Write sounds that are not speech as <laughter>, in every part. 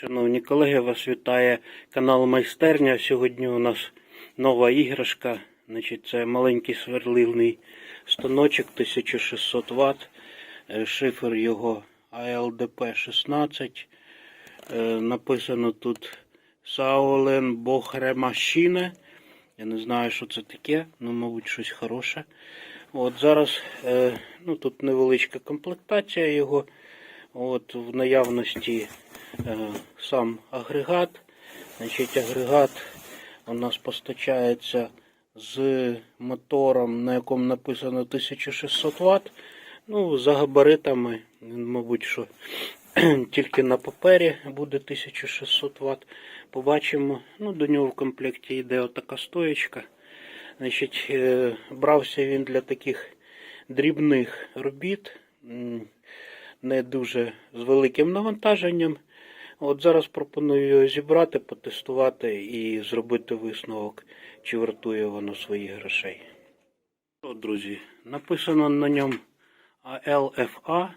Шановні колеги, вас вітає канал Майстерня. Сьогодні у нас нова іграшка. Значить, це маленький сверлильний станочок 1600 Вт. Е, Шифр його ALDP 16. Е, Написано тут Саолен Бохремашіне. Я не знаю, що це таке, ну, мабуть, щось хороше. От зараз е, ну, тут невеличка комплектація його. От в наявності сам агрегат. Значить, агрегат у нас постачається з мотором, на якому написано 1600 Вт. Ну, за габаритами, мабуть, що <clears throat> тільки на папері буде 1600 Вт. Побачимо. Ну, до нього в комплекті йде отака стоєчка. Значить, е, брався він для таких дрібних робіт, не дуже з великим навантаженням. От зараз пропоную його зібрати, потестувати і зробити висновок, чи вартує воно своїх грошей. От, друзі, написано на ньому ALFA,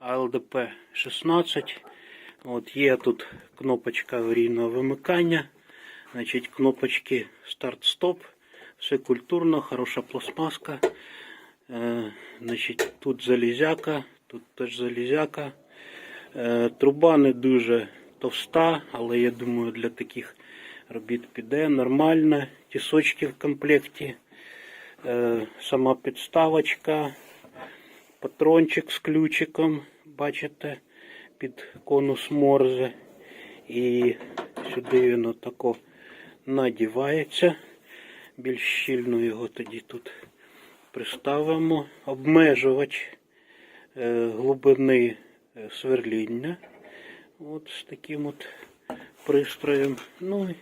ALDP 16. От є тут кнопочка аварійного вимикання, значить, кнопочки старт-стоп. Все культурно, хороша пластмаска. Е, значить, тут залізяка, тут теж залізяка. Е, труба не дуже товста, але я думаю, для таких робіт піде нормально. Тісочки в комплекті. Е, сама підставочка, патрончик з ключиком, бачите, під конус морзе. І сюди він отако надівається. Більш щільно його тоді тут приставимо. Обмежувач е, глибини е, сверління. От з таким от пристроєм. Ну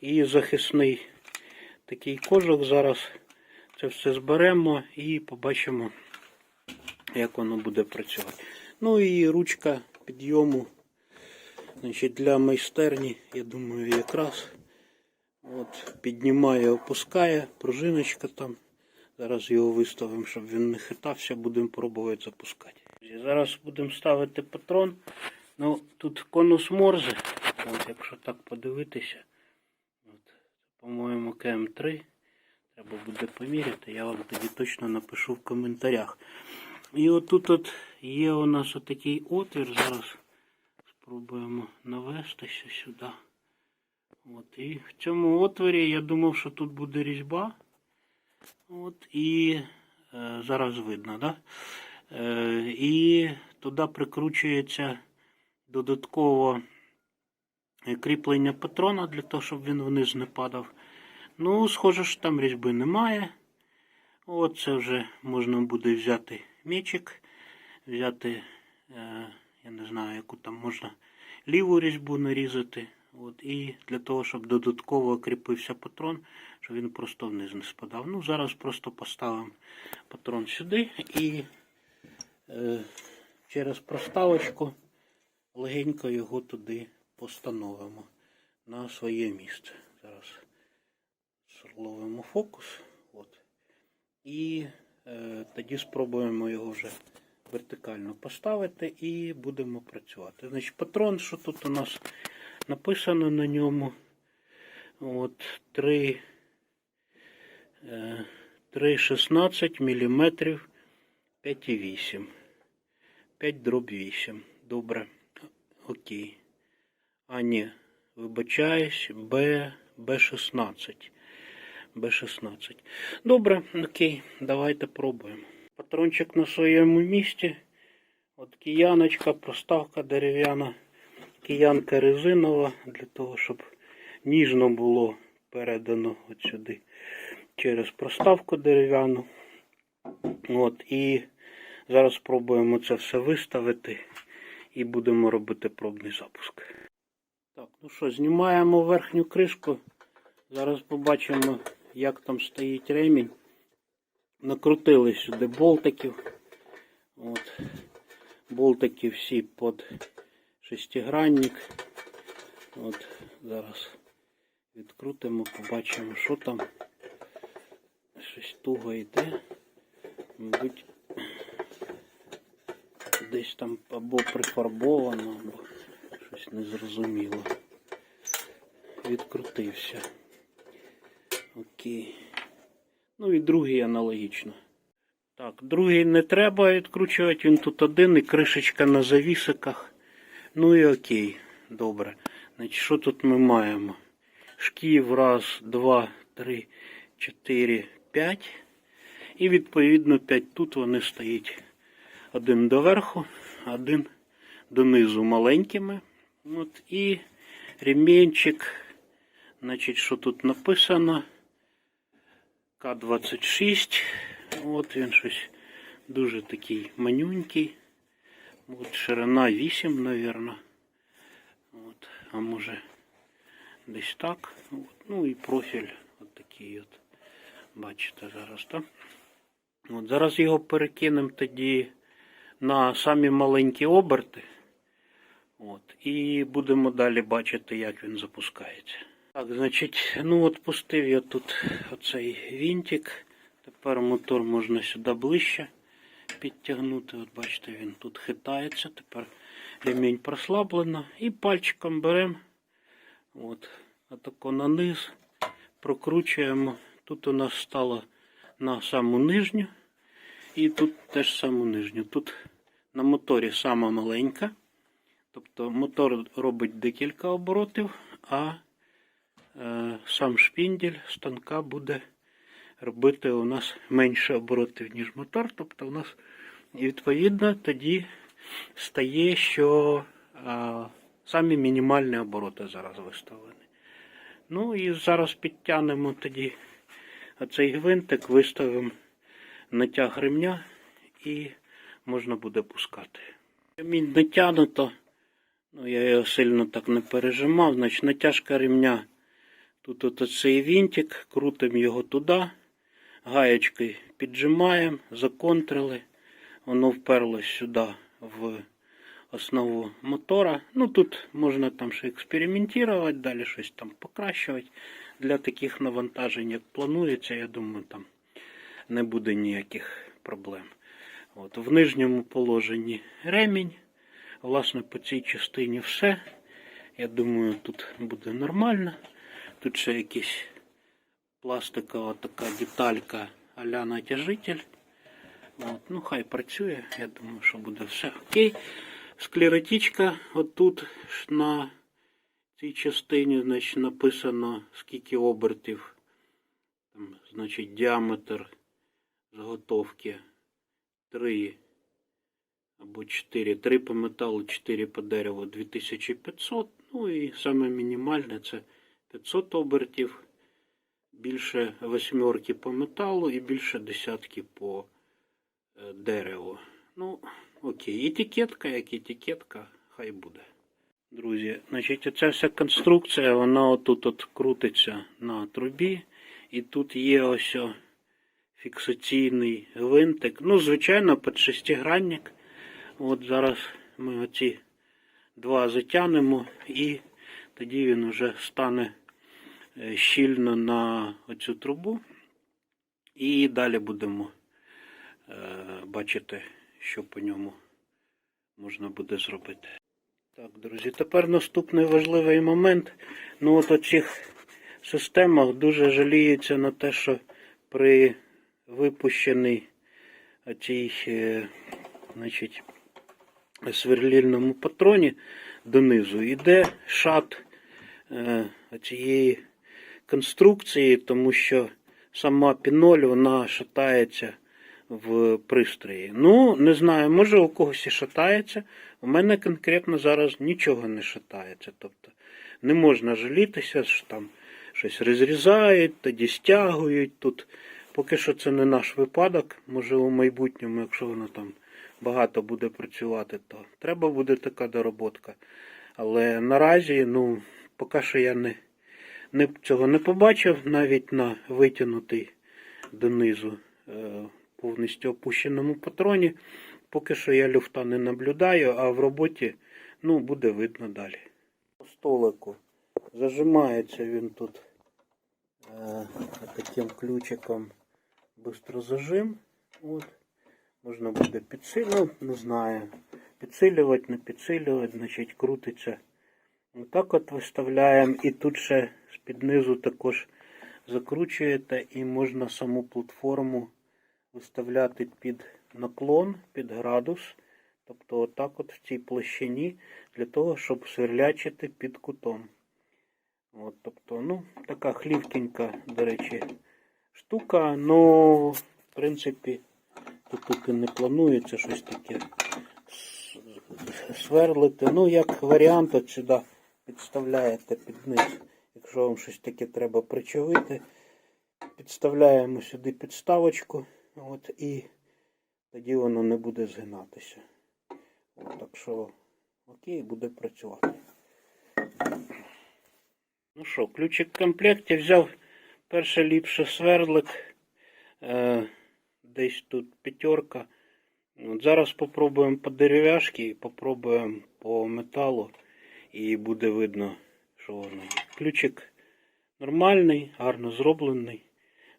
і захисний такий кожух. Зараз це все зберемо і побачимо, як воно буде працювати. Ну і ручка підйому. Значить, для майстерні, я думаю, якраз от, піднімає, опускає, пружиночка там. Зараз його виставимо, щоб він не хитався, будемо пробувати запускати. Зараз будемо ставити патрон. Ну, тут конус морзе, от, якщо так подивитися. От, по-моєму, КМ3. Треба буде поміряти, я вам тоді точно напишу в коментарях. І отут от є у нас отакий отвір. Зараз спробуємо навестися сюди. От, і в цьому отворі я думав, що тут буде різьба. От, і е, зараз видно, да? Е, і туди прикручується додатково кріплення патрона для того, щоб він вниз не падав. Ну, схоже, що там різьби немає. От це вже можна буде взяти мечик, взяти, е, я не знаю, яку там можна ліву різьбу нарізати. От, І для того, щоб додатково кріпився патрон, щоб він просто вниз не спадав. Ну, зараз просто поставимо патрон сюди і е, через проставочку легенько його туди постановимо на своє місце. Зараз ловимо фокус. От. І е, тоді спробуємо його вже вертикально поставити і будемо працювати. Значить, патрон, що тут у нас написано на ньому. От 3, е, 3,16 мм 5,8. 5 дроб 8. Добре. Окей. А, ні, вибачаюсь, Б, Б16. Б16. Добре, окей, давайте пробуємо. Патрончик на своєму місці. От кияночка, проставка дерев'яна, киянка резинова, для того, щоб ніжно було передано от сюди через проставку дерев'яну. От, І зараз спробуємо це все виставити і будемо робити пробний запуск. Так, ну що, знімаємо верхню кришку. Зараз побачимо, як там стоїть ремінь. Накрутили сюди болтиків. От. Болтики всі під шестигранник. От, Зараз відкрутимо, побачимо, що там. Щось туго йде. Мабуть, десь там або прифарбовано, або Ось незрозуміло. Відкрутився. Окей. Ну і другий аналогічно. Так, другий не треба відкручувати, він тут один і кришечка на завісиках. Ну і окей, добре. Значить, що тут ми маємо? Шків, раз, два, три, чотири, п'ять. І відповідно 5 тут вони стоять. Один доверху, один донизу маленькими. От, і ремінчик. Значить, що тут написано? К-26. От він щось дуже такий манюнький. От ширина 8, мабуть. От, а може десь так. От, ну і профіль от такий от. Бачите зараз, так? От, зараз його перекинемо тоді на самі маленькі оберти. От, і будемо далі бачити, як він запускається. Так, значить, ну от пустив я тут оцей вінтик. Тепер мотор можна сюди ближче підтягнути. От бачите, він тут хитається. Тепер ремінь прослаблено. І пальчиком беремо. От, отако на низ. Прокручуємо. Тут у нас стало на саму нижню. І тут теж саму нижню. Тут на моторі сама маленька. Тобто мотор робить декілька оборотів, а е, сам шпіндель станка буде робити у нас менше оборотів, ніж мотор. Тобто у нас відповідно тоді стає, що е, самі мінімальні обороти зараз виставлені. Ну і зараз підтягнемо тоді оцей гвинтик, виставимо натяг ремня і можна буде пускати. Ремінь натягнуто. Ну, я його сильно так не пережимав. Значить, натяжка ремня. Тут оцей вінтик, крутимо його туди, гаєчкою піджимаємо, законтрили. Воно вперлось сюди в основу мотора. Ну тут можна там ще експериментувати, далі щось там покращувати. Для таких навантажень, як планується, я думаю, там не буде ніяких проблем. От, в нижньому положенні ремінь. Власне, по цій частині все. Я думаю, тут буде нормально. Тут ще якась пластикова така деталька а-ля натяжитель. От, ну, хай працює. Я думаю, що буде все окей. Склеротичка отут на цій частині значить, написано скільки обертів. Там, значить, діаметр заготовки 3 або 4. 3 по металу, 4 по дереву 2500. Ну і саме мінімальне це 500 обертів. Більше восьмерки по металу і більше десятки по е, дереву. Ну, окей, етикетка, як етикетка, хай буде. Друзі, значить, ця вся конструкція, вона отут от крутиться на трубі. І тут є ось фіксаційний гвинтик. Ну, звичайно, під шестигранник. От зараз ми оці два затягнемо і тоді він вже стане е, щільно на оцю трубу. І далі будемо е, бачити, що по ньому можна буде зробити. Так, друзі, тепер наступний важливий момент. Ну, от оцих системах дуже жаліється на те, що при випущеній оцій, е, значить, сверлільному патроні донизу йде шат е, цієї конструкції, тому що сама піноль вона шатається в пристрої. Ну, не знаю, може у когось і шатається. У мене конкретно зараз нічого не шатається. Тобто не можна жалітися, що там щось розрізають, тоді стягують тут. Поки що це не наш випадок. Може у майбутньому, якщо воно там багато буде працювати, то треба буде така дороботка. Але наразі, ну, поки що я не, не, цього не побачив, навіть на витягнутий донизу е, повністю опущеному патроні. Поки що я люфта не наблюдаю, а в роботі ну, буде видно далі. По столику зажимається він тут е, таким ключиком бистрозажим. От. Можна буде підсилювати, не знаю. Підсилювати, не підсилювати, значить крутиться Отак от виставляємо і тут ще з-під низу також закручуєте і можна саму платформу виставляти під наклон, під градус. Тобто отак от в цій площині для того, щоб сверлячити під кутом. От, тобто, ну, така хлівкенька, до речі, штука, ну, в принципі, тут, тут і не планується щось таке сверлити. Ну, як варіант, от сюди підставляєте під низ. Якщо вам щось таке треба причавити, підставляємо сюди підставочку, от, і тоді воно не буде згинатися. От, так що, окей, буде працювати. Ну що, ключик в комплекті взяв перше ліпше свердлик. Е, десь тут п'ятерка. Зараз попробуємо по дерев'яшки, попробуємо по металу і буде видно, що воно. Ключик нормальний, гарно зроблений.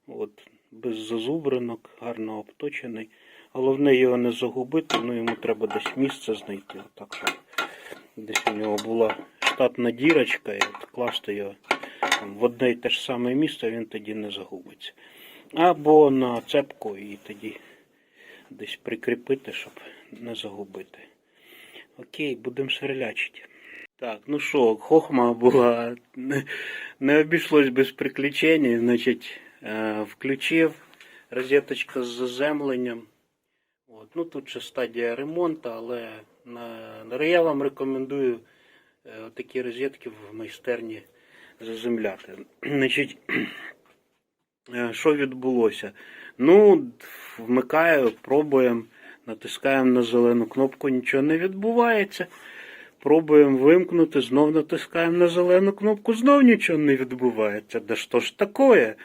От, без зазубринок, гарно обточений. Головне його не загубити, ну йому треба десь місце знайти. Так що десь у нього була штатна дірочка, і от класти його в одне і те ж саме місце, він тоді не загубиться. Або на цепку і тоді десь прикріпити, щоб не загубити. Окей, будемо сверлячити. Так, ну що, хохма була, не, обійшлось без приключень. Значить, е, включив розеточка з заземленням. От, ну тут ще стадія ремонту, але на я вам рекомендую е, такі розетки в майстерні заземляти. Значить, <clears throat> е, що відбулося? Ну, вмикаю, пробуємо, натискаємо на зелену кнопку, нічого не відбувається. Пробуємо вимкнути, знов натискаємо на зелену кнопку, знов нічого не відбувається. Да що ж таке?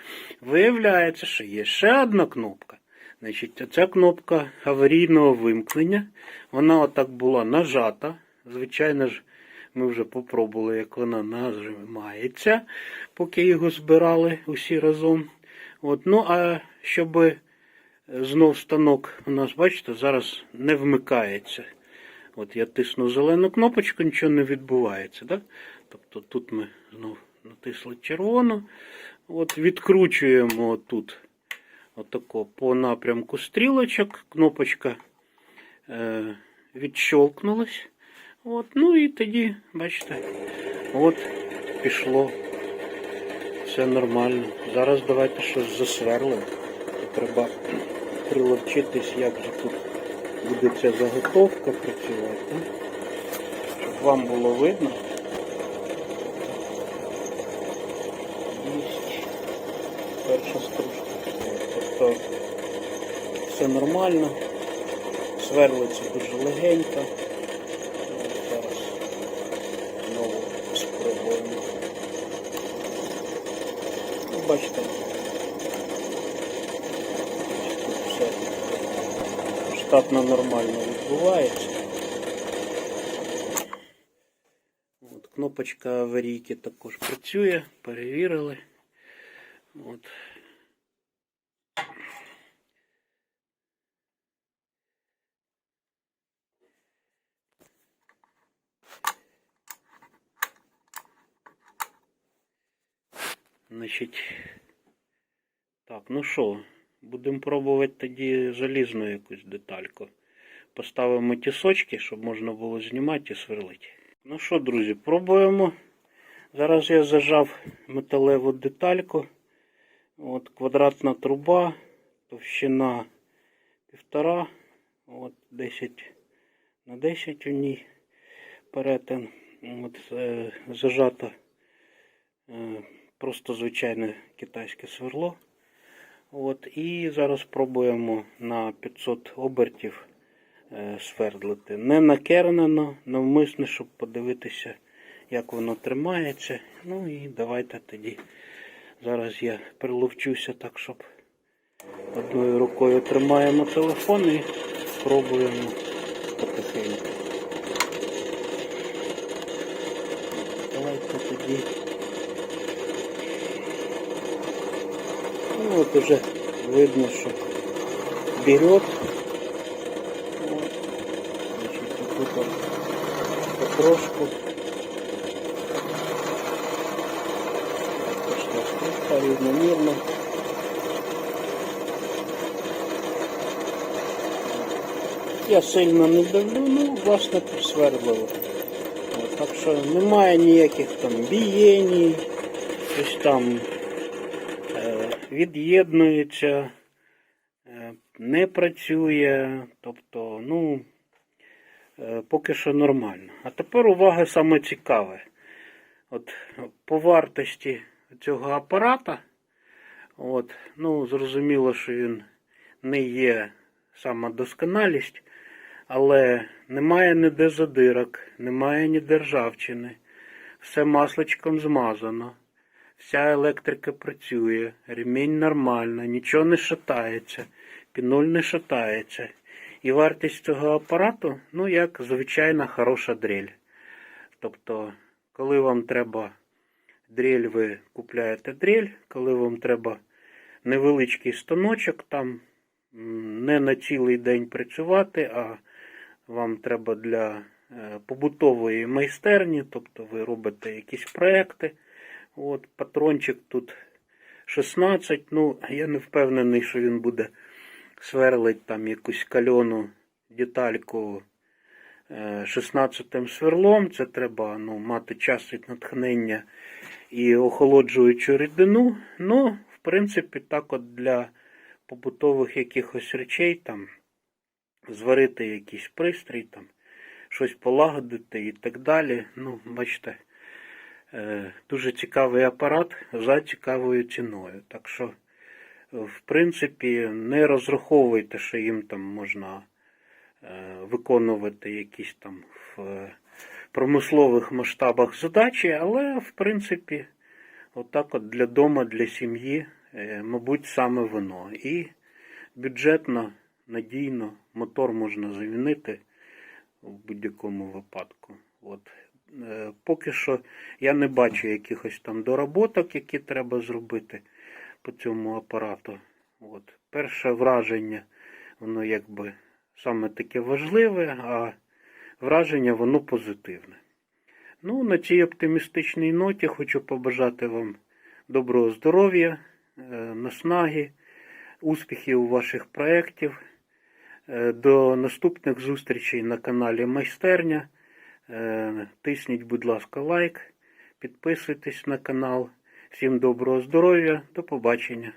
Виявляється, що є ще одна кнопка. Значить, ця кнопка аварійного вимкнення. Вона отак була нажата. Звичайно ж, ми вже попробували, як вона нажимається, поки його збирали усі разом. От, ну, а щоб знов станок у нас, бачите, зараз не вмикається. От я тисну зелену кнопочку, нічого не відбувається. Да? Тобто тут ми знов натисли червону. От відкручуємо тут отако по напрямку стрілочок. Кнопочка е, відщолкнулась. От, ну і тоді, бачите, от пішло. Все нормально. Зараз давайте щось засверлимо. Треба приловчитись, як же тут буде ця заготовка працювати. Щоб вам було видно. Перша стружка. Тобто все нормально. Сверлиться дуже легенько. штатно нормально відбувається. От, кнопочка аварійки також працює, перевірили. От. Значить, так, ну що, Будемо пробувати тоді залізну якусь детальку. Поставимо тісочки, щоб можна було знімати і сверлити. Ну що, друзі, пробуємо. Зараз я зажав металеву детальку. От квадратна труба, товщина півтора, от 10 на 10 у ній перетин. От, е, зажата е, просто звичайне китайське сверло. От, і зараз пробуємо на 500 обертів е, свердлити. Не накернено, навмисно, щоб подивитися, як воно тримається. Ну і давайте тоді. Зараз я приловчуся так, щоб одною рукою тримаємо телефон і пробуємо потихеньку. тут уже видно, что берет. Вот. Значит, тут он потрошку. Пошла равномерно. Я сильно не давлю, ну, власне, присвердлило. Так що немає ніяких там бієній, щось там від'єднується, е, не працює, тобто, ну, е, поки що нормально. А тепер увага саме цікаве. От по вартості цього апарата, от, ну, зрозуміло, що він не є сама досконалість, але немає ніде задирок, немає ні державчини. Все масличком змазано. Вся електрика працює, ремінь нормально, нічого не шатається, пінуль не шатається. І вартість цього апарату, ну, як звичайна хороша дрель. Тобто, коли вам треба дрель, ви купляєте дрель, коли вам треба невеличкий станочок, там не на цілий день працювати, а вам треба для е, побутової майстерні, тобто ви робите якісь проекти. От, патрончик тут 16, ну, я не впевнений, що він буде сверлить там якусь кальону детальку е, 16 сверлом. Це треба ну, мати час і натхнення і охолоджуючу рідину. Ну, в принципі, так от для побутових якихось речей там зварити якийсь пристрій, там, щось полагодити і так далі. Ну, бачите, е, дуже цікавий апарат за цікавою ціною. Так що, в принципі, не розраховуйте, що їм там можна е, виконувати якісь там в е, промислових масштабах задачі, але, в принципі, отак от для дома, для сім'ї, е, мабуть, саме воно. І бюджетно, надійно, мотор можна замінити в будь-якому випадку. От. Е, Поки що я не бачу якихось там доработок, які треба зробити по цьому апарату. От. Перше враження, воно якби саме таке важливе, а враження воно позитивне. Ну, на цій оптимістичній ноті хочу побажати вам доброго здоров'я, е, наснаги, успіхів у ваших проєктів. Е, До наступних зустрічей на каналі Майстерня. Е, Тисніть, будь ласка, лайк, підписуйтесь на канал. Всім доброго здоров'я, до побачення.